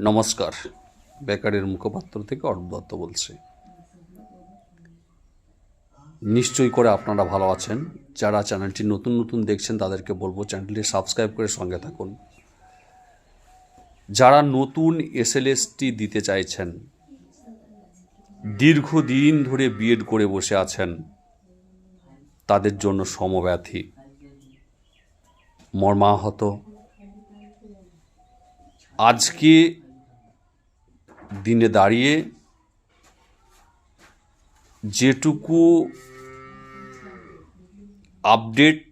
নমস্কার। বেকারের মুখপাত্র থেকে অরূপ দত্ত বলছি। নিশ্চয়ই করে আপনারা ভালো আছেন। যারা চ্যানেলটি নতুন নতুন দেখছেন, তাদেরকে বলব চ্যানেলটি সাবস্ক্রাইব করে সঙ্গে থাকুন। যারা নতুন এসএলএসটি দিতে চাইছেন, দীর্ঘদিন ধরে বিএড করে বসে আছেন, তাদের জন্য সমব্যথী। মর্মাহত। আজকে দিনে দাঁড়িয়ে যেটুকু আপডেট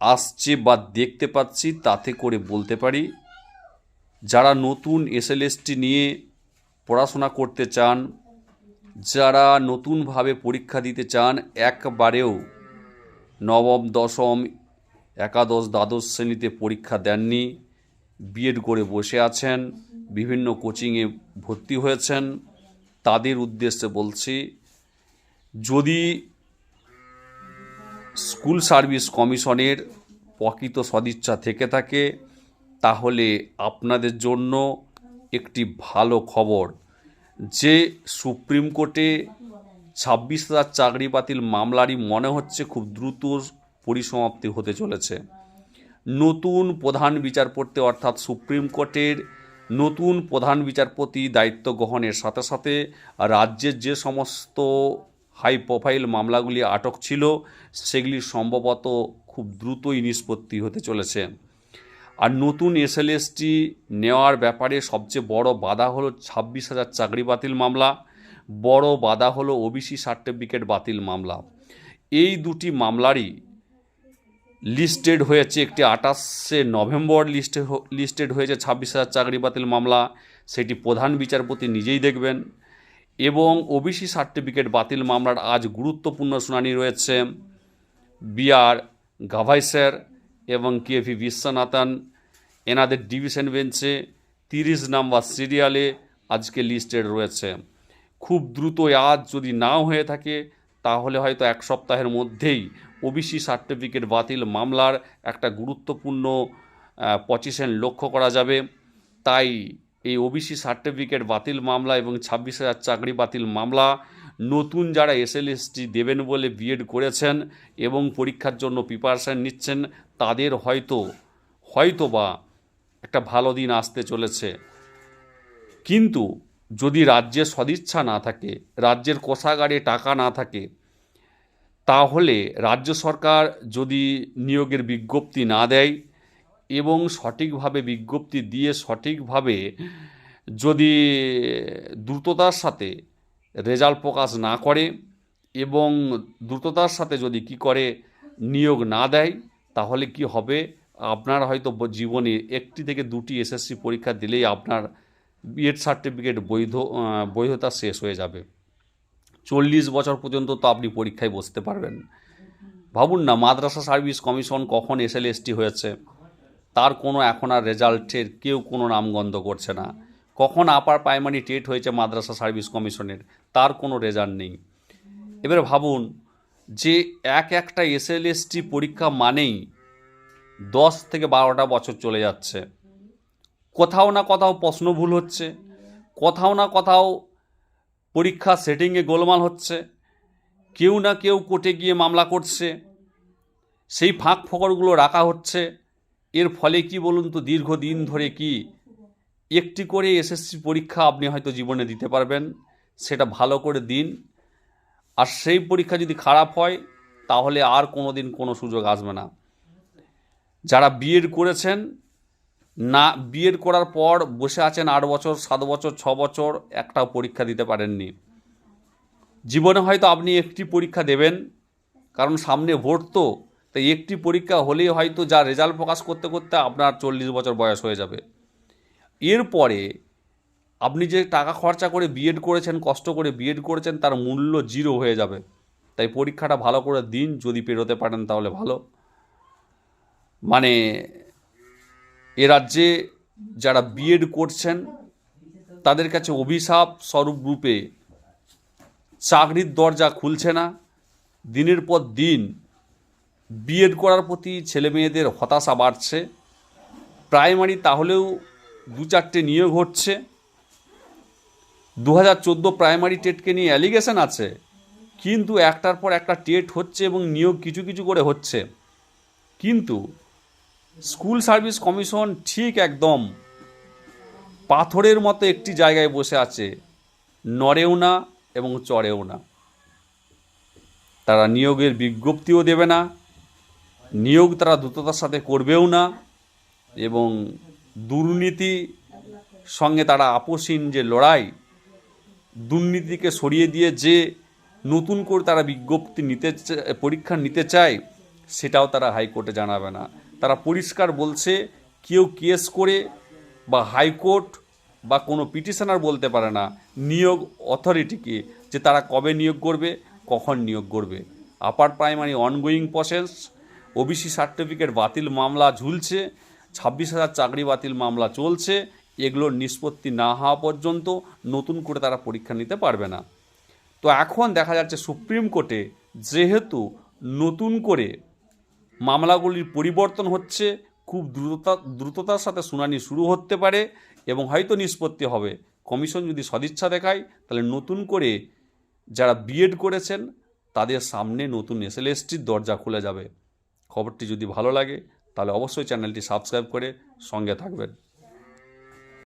আসছে বা দেখতে পাচ্ছি, তাতে করে বলতে পারি, যারা নতুন এসএলএসটি নিয়ে পড়াশোনা করতে চান, যারা নতুনভাবে পরীক্ষা দিতে চান, একবারেও নবম, দশম, একাদশ, দ্বাদশ শ্রেণীতে পরীক্ষা দেননি বিএড করে বসে আছেন বিভিন্ন কোচিংয়ে ভর্তি হয়েছেন। তাদের উদ্দেশ্যে বলছি, যদি স্কুল সার্ভিস কমিশনের প্রকৃত সদিচ্ছা থেকে থাকে, তাহলে আপনাদের জন্য একটি ভালো খবর যে সুপ্রিম কোর্টে ছাব্বিশ হাজার চাকরি বাতিল মামলারই মনে হচ্ছে খুব দ্রুত পরিসমাপ্তি হতে চলেছে। নতুন প্রধান বিচারপতি অর্থাৎ সুপ্রিম কোর্টের নতুন প্রধান বিচারপতি দায়িত্ব গ্রহণের সাথে সাথে রাজ্যের যে সমস্ত হাই প্রোফাইল মামলাগুলি আটক ছিল, সেগুলি সম্ভবত খুব দ্রুতই নিষ্পত্তি হতে চলেছে। আর নতুন এসএলএসটি নেওয়ার ব্যাপারে সবচেয়ে বড় বাধা হলো ছাব্বিশ হাজার চাকরি বাতিল মামলা, বড় বাধা হলো ওবিসি সার্টিফিকেট বাতিল মামলা। এই দুটি মামলারই লিস্টেড হয়েছে একটি আঠাশে নভেম্বর লিস্টে লিস্টেড হয়েছে, ছাব্বিশ হাজার চাকরি বাতিল মামলা। সেটি প্রধান বিচারপতি নিজেই দেখবেন। এবং ওবিসি সার্টিফিকেট বাতিল মামলার আজ গুরুত্বপূর্ণ শুনানি রয়েছে বিআর গাভাইসের এবং কেভি বিশ্বনাথন। এনাদের ডিভিশন বেঞ্চে তিরিশ নাম্বার সিরিয়ালে আজকে লিস্টেড রয়েছে। খুব দ্রুত আজ যদি নাও হয়ে থাকে, তাহলে হয়তো এক সপ্তাহের মধ্যেই ওবিসি সার্টিফিকেট বাতিল মামলার একটা গুরুত্বপূর্ণ পজিশন লক্ষ্য করা যাবে। তাই এই ওবিসি সার্টিফিকেট বাতিল মামলা এবং ছাব্বিশ হাজার চাকরি বাতিল মামলা নতুন যারা এসএলএসটি দেবেন বলে বিএড করেছেন এবং পরীক্ষার জন্য প্রিপারেশান নিচ্ছেন, তাদের হয়তো হয়তো বা একটা ভালো দিন আসতে চলেছে। কিন্তু যদি রাজ্যের সদিচ্ছা না থাকে, রাজ্যের কোষাগারে টাকা না থাকে তাহলে রাজ্য সরকার যদি নিয়োগের বিজ্ঞপ্তি না দেয় এবং সঠিকভাবে বিজ্ঞপ্তি দিয়ে সঠিকভাবে যদি দ্রুততার সাথে রেজাল্ট প্রকাশ না করে এবং দ্রুততার সাথে যদি কি করে নিয়োগ না দেয়, তাহলে কি হবে? আপনার হয়তো জীবনে একটি থেকে দুটি এসএসসি পরীক্ষা দিলেই আপনার বিএড সার্টিফিকেট বৈধ বৈধতা শেষ হয়ে যাবে। চল্লিশ বছর পর্যন্ত তো আপনি পরীক্ষায় বসতে পারবেন। ভাবুন না, মাদ্রাসা সার্ভিস কমিশন কখন এসএলএসটি হয়েছে, তার কোনো এখন আর রেজাল্টের কেউ কোনো নামগন্ধ করছে না। কখন আপার প্রাইমারি টেট হয়েছে মাদ্রাসা সার্ভিস কমিশনের, তার কোনো রেজাল্ট নেই। এবার ভাবুন যে এক একটা এসএলএসটি পরীক্ষা মানেই দশ থেকে বারোটা বছর চলে যাচ্ছে। কোথাও না কোথাও প্রশ্ন ভুল হচ্ছে, কোথাও না কোথাও পরীক্ষা সেটিংয়ে গোলমাল হচ্ছে, কেউ না কেউ কোর্টে গিয়ে মামলা করছে, সেই ফাঁক ফকরগুলো রাখা হচ্ছে। এর ফলে কি বলুন তো, দীর্ঘদিন ধরে কি একটি করে এসএসসি পরীক্ষা আপনি হয়তো জীবনে দিতে পারবেন, সেটা ভালো করে দিন। আর সেই পরীক্ষা যদি খারাপ হয়, তাহলে আর কোনো দিন কোনো সুযোগ আসবে না। যারা বিএড করেছেন না বিএড করার পর বসে আছেন আট বছর, সাত বছর, ছ বছর, একটাও পরীক্ষা দিতে পারেননি। জীবনে হয়তো আপনি একটি পরীক্ষা দেবেন, কারণ সামনে ভোট তো, তাই একটি পরীক্ষা হলেই হয়তো যা রেজাল্ট প্রকাশ করতে করতে আপনার চল্লিশ বছর বয়স হয়ে যাবে। এরপরে আপনি যে টাকা খরচা করে বিএড করেছেন, কষ্ট করে বিএড করেছেন, তার মূল্য জিরো হয়ে যাবে। তাই পরীক্ষাটা ভালো করে দিন, যদি পেরোতে পারেন তাহলে ভালো। মানে এ রাজ্যে যারা বিএড করছেন, তাদের কাছে অভিশাপ স্বরূপ রূপে চাকরির দরজা খুলছে না। দিনের পর দিন বিএড করার প্রতি ছেলে মেয়েদের হতাশা বাড়ছে। প্রাইমারি তাহলেও দু চারটে নিয়োগ হচ্ছে। দু হাজার চোদ্দ প্রাইমারি টেটকে নিয়ে অ্যালিগেশন আছে, কিন্তু একটার পর একটা টেট হচ্ছে এবং নিয়োগ কিছু কিছু করে হচ্ছে। কিন্তু স্কুল সার্ভিস কমিশন ঠিক একদম পাথরের মতো একটি জায়গায় বসে আছে, নড়েও না এবং চড়েও না। তারা নিয়োগের বিজ্ঞপ্তিও দেবে না, নিয়োগ তারা দ্রুততার সাথে করবেও না এবং দুর্নীতি সঙ্গে তারা আপোষহীন যে লড়াই, দুর্নীতিকে সরিয়ে দিয়ে যে নতুন করে তারা বিজ্ঞপ্তি নিতে পরীক্ষা নিতে চায়, সেটাও তারা হাইকোর্টে জানাবে না। তারা পরিষ্কার বলছে, কেউ কেস করে বা হাইকোর্ট বা কোনো পিটিশনার বলতে পারে না, নিয়োগ অথরিটিকে যে তারা কবে নিয়োগ করবে, কখন নিয়োগ করবে। Upper primary ongoing process, OBC certificate বাতিল মামলা ঝুলছে, ছাব্বিশ হাজার চাকরি বাতিল মামলা চলছে এগুলোর নিষ্পত্তি না হওয়া পর্যন্ত নতুন করে তারা পরীক্ষা নিতে পারবে না। তো এখন দেখা যাচ্ছে সুপ্রিম কোর্টে যেহেতু নতুন করে মামলাগুলির পরিবর্তন হচ্ছে, খুব দ্রুততা, দ্রুততার সাথে শুনানি শুরু হতে পারে এবং হয়তো নিষ্পত্তি হবে। কমিশন যদি সদিচ্ছা দেখায়, তাহলে নতুন করে যারা বিএড করেছেন, তাদের সামনে নতুন এসএলএসটির দরজা খুলে যাবে। খবরটি যদি ভালো লাগে, তাহলে অবশ্যই চ্যানেলটি সাবস্ক্রাইব করে সঙ্গে থাকবেন।